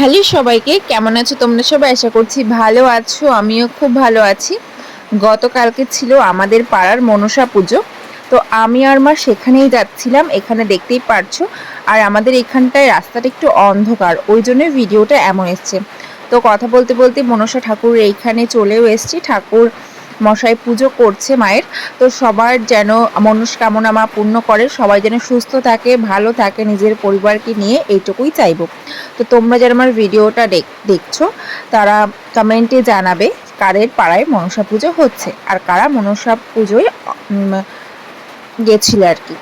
Hello সবাইকে, কেমন আছো তোমরা সবাই? আশা করছি ভালো আছো, আমিও খুব ভালো আছি। গতকালকে ছিল আমাদের পাড়ার মনসা পুজো, তো আমি আর মা সেখানেই যাচ্ছিলাম, এখানে দেখতেই পারছ। আর আমাদের এখানটায় রাস্তাটা একটু অন্ধকার, ওই জন্য ভিডিওটা এমন এসছে। তো কথা বলতে বলতে মনসা ঠাকুর এইখানে চলেও এসছি। ঠাকুর মশাই পুজো করছে মায়ের। তো সবার যেন মনস্কামনা মা পূর্ণ করে, সবাই যেন সুস্থ থাকে, ভালো থাকে, নিজের পরিবারকে নিয়ে এইটুকুই চাইব। তো তোমরা যারা আমার ভিডিওটা দেখ- দেখছ, তারা কমেন্টে জানাবে কাদের পাড়ায় মনসা পুজো হচ্ছে আর কারা মনসা পুজোয় গেছিল আর কি।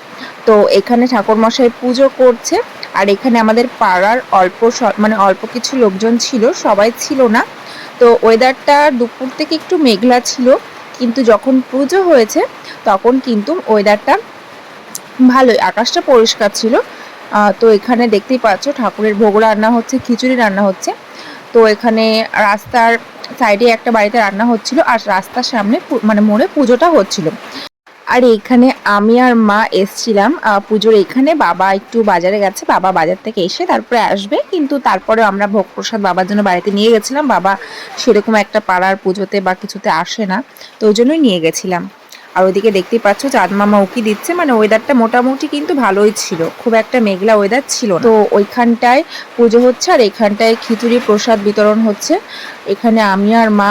তো এখানে ঠাকুরমশাই পুজো করছে আর এখানে আমাদের পাড়ার অল্প মানে অল্প কিছু লোকজন ছিল, সবাই ছিল না। তো ওয়েদারটা দুপুর থেকে একটু মেঘলা ছিল, কিন্তু যখন পুজো হয়েছে, তখন কিন্তু ওয়েদারটা ভালোই। আকাশটা পরিষ্কার ছিল। তো এখানে দেখতেই পাচ্ছ ঠাকুরের ভোগ রান্না হচ্ছে, খিচুড়ি রান্না হচ্ছে। তো এখানে রাস্তার সাইডে একটা বাড়িতে রান্না হচ্ছিল, আর রাস্তার সামনে মানে মোড়ে পুজোটা হচ্ছিল। আর এখানে আমি আর মা এসছিলাম পুজোর এখানে। বাবা একটু বাজারে গেছে, বাবা বাজার থেকে এসে তারপরে আসবে। কিন্তু তারপরে আমরা ভোগ প্রসাদ বাবার জন্য বাড়িতে নিয়ে গেছিলাম। বাবা সেরকম একটা পাড়ার পুজোতে বা কিছুতে আসে না, তো ওই জন্যই নিয়ে গেছিলাম। আর ওদিকে দেখতে পাচ্ছ চাঁদ মামা উকি দিচ্ছে মানে ওয়েদারটা মোটামুটি কিন্তু ভালোই ছিল, খুব একটা মেঘলা ওয়েদার ছিল তো ওইখানটায় পুজো হচ্ছে আর এখানটায় খিচুড়ি প্রসাদ বিতরণ হচ্ছে। এখানে আমি আর মা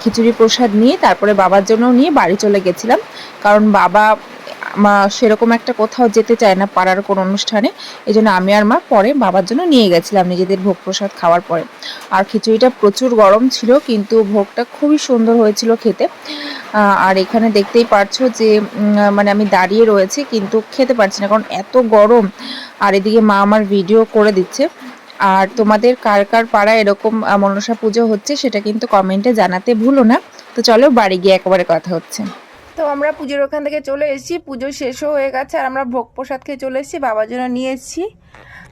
খিচুড়ি প্রসাদ নিয়ে, তারপরে বাবার জন্য নিয়ে বাড়ি চলে গেছিলাম। কারণ বাবা সেরকম একটা কোথাও যেতে চায় না পাড়ার কোনো অনুষ্ঠানে এই জন্য আমি আর মা পরে বাবার জন্য নিয়ে গেছিলাম নিজেদের ভোগ প্রসাদ খাওয়ার পরে। আর খিচুড়িটা প্রচুর গরম ছিল, কিন্তু ভোগটা খুবই সুন্দর হয়েছিল খেতে। আর এখানে দেখতেই পারছ যে মানে আমি দাঁড়িয়ে রয়েছি, কিন্তু খেতে পারছি না, কারণ এত গরম। আর এদিকে মা আমার ভিডিও করে দিচ্ছে। আর তোমাদের কার কার পাড়া এরকম মনসা পুজো হচ্ছে, সেটা কিন্তু কমেন্টে জানাতে ভুলো না। তো চলো বাড়ি গিয়ে একেবারে কথা হচ্ছে। তো আমরা পুজোর ওখান থেকে চলে এসেছি। পুজো শেষও হয়ে গেছে আর আমরা ভোগ প্রসাদ খেয়ে চলে এসেছি, বাবার জন্য নিয়ে এসেছি।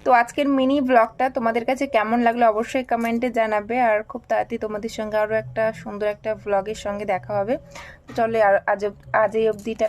তো আজকের মিনি ব্লগটা তোমাদের কাছে কেমন লাগল অবশ্যই কমেন্টে জানাবে আর খুব তাড়াতাড়ি তোমাদের সঙ্গে আরও একটা সুন্দর একটা ব্লগের সঙ্গে দেখা হবে। চলে আর আজ আজ এই অবধিটা